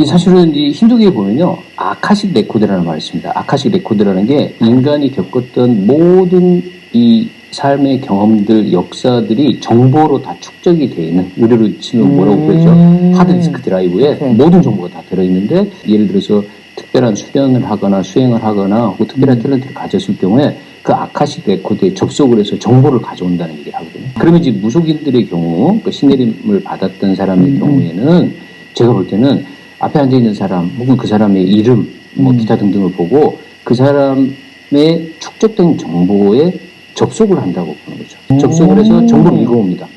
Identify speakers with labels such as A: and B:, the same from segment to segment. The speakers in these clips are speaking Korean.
A: 이 사실은 이 힌두교에 보면요. 아카식 레코드라는 말이 있습니다. 아카식 레코드라는 게 인간이 겪었던 모든 이 삶의 경험들, 역사들이 정보로 다 축적이 돼 있는, 우리로 치면 뭐라고 그러죠?
B: 음.
A: 하드디스크 드라이브에
B: 네.
A: 모든 정보가 다 들어있는데, 예를 들어서 특별한 수련을 하거나 수행을 하거나 혹은 특별한
B: 음.
A: 탤런트를 가졌을 경우에 그 아카식 레코드에 접속을 해서 정보를 가져온다는 얘기를 하거든요. 그러면 이제 무속인들의 경우, 그 신내림을 받았던 사람의
B: 음.
A: 경우에는 제가 볼 때는 앞에 앉아 있는 사람 혹은 그 사람의 이름, 뭐
B: 음.
A: 기타 등등을 보고 그 사람의 축적된 정보에 접속을 한다고 보는 거죠.
B: 음.
A: 접속을 해서 정보를 읽어옵니다.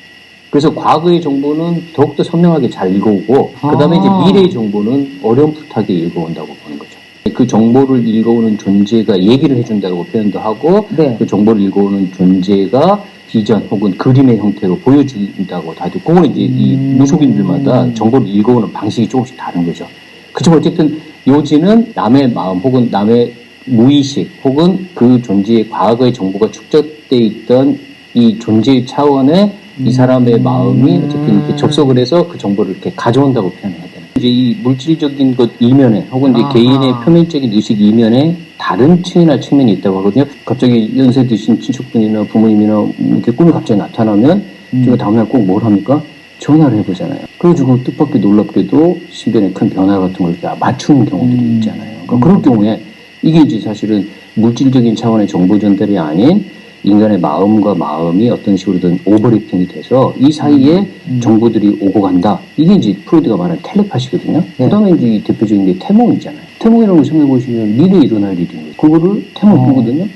A: 그래서 과거의 정보는 더욱더 선명하게 잘 읽어오고 그 다음에 이제
B: 아.
A: 미래의 정보는 어렴풋하게 읽어온다고 보는 거죠. 그 정보를 읽어오는 존재가 얘기를 해준다고 표현도 하고
B: 네.
A: 그 정보를 읽어오는 존재가 비전 혹은 그림의 형태로 보여준다고 다들 그거는 이제 이
B: 음.
A: 무속인들마다 정보를 읽어오는 방식이 조금씩 다른 거죠. 그렇지만 어쨌든 요지는 남의 마음 혹은 남의 무의식 혹은 그 존재의 과거의 정보가 축적돼 있던 이 존재의 차원에 이 사람의 마음이 어쨌든 이렇게 접속을 해서 그 정보를 이렇게 가져온다고 거죠. 이제 이 물질적인 것 이면에 혹은 이제
B: 아하.
A: 개인의 표면적인 의식 이면에 다른 층이나 측면이 있다고 하거든요. 갑자기 연세 드신 친척분이나 부모님이나 이렇게 꿈이 갑자기 나타나면 제가 다음날 꼭 뭘 합니까? 전화를 해보잖아요. 그래가지고 뜻밖의 놀랍게도 신변에 큰 변화 같은 걸 이렇게 맞추는 경우들이
B: 음.
A: 있잖아요. 그러니까 그럴 경우에 이게 이제 사실은 물질적인 차원의 정보 전달이 아닌 인간의 마음과 마음이 어떤 식으로든 오버래핑이 돼서 이 사이에
B: 음.
A: 정보들이 오고 간다. 이게 이제 프로이드가 말하는 텔레파시거든요.
B: 네.
A: 그 다음에 이제 이 대표적인 게 태몽이잖아요. 태몽이라는 걸 생각해 보시면 미래에 일어날 거예요. 그거를 태몽
B: 어.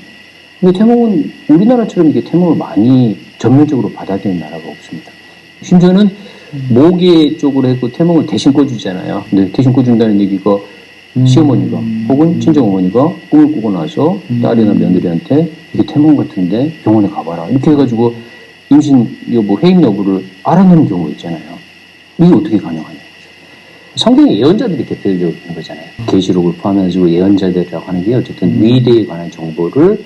A: 근데 태몽은 우리나라처럼 이게 태몽을 많이 전면적으로 받아들이는 나라가 없습니다. 심지어는 모계 쪽으로 해고 태몽을 대신 꿔주잖아요. 근데 대신 꿔준다는 얘기가 시어머니가 혹은 친정어머니가 꿈을 꾸고 나서 딸이나 며느리한테 이게 태몽 같은데 병원에 가봐라 이렇게 해가지고 임신 여부, 해임 여부를 알아내는 경우가 있잖아요. 이게 어떻게 가능하냐. 성경의 예언자들이 대표적인 거잖아요. 계시록을 포함해가지고 예언자들이라고 하는 게 어쨌든 미래에 관한 정보를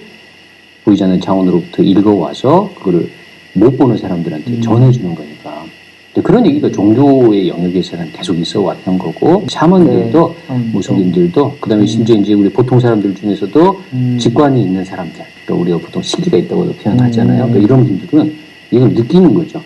A: 보이지 않는 차원으로부터 읽어와서 그거를 못 보는 사람들한테 전해주는 거니까. 그런 얘기가 종교의 영역에서는 계속 있어 왔던 거고, 샤먼들도,
B: 네. 음,
A: 무속인들도, 그 다음에 심지어 이제 우리 보통 사람들 중에서도
B: 음.
A: 직관이 있는 사람들, 그러니까 우리가 보통 시기가 있다고도 표현하잖아요.
B: 음.
A: 그러니까 이런 분들은 이걸 느끼는 거죠.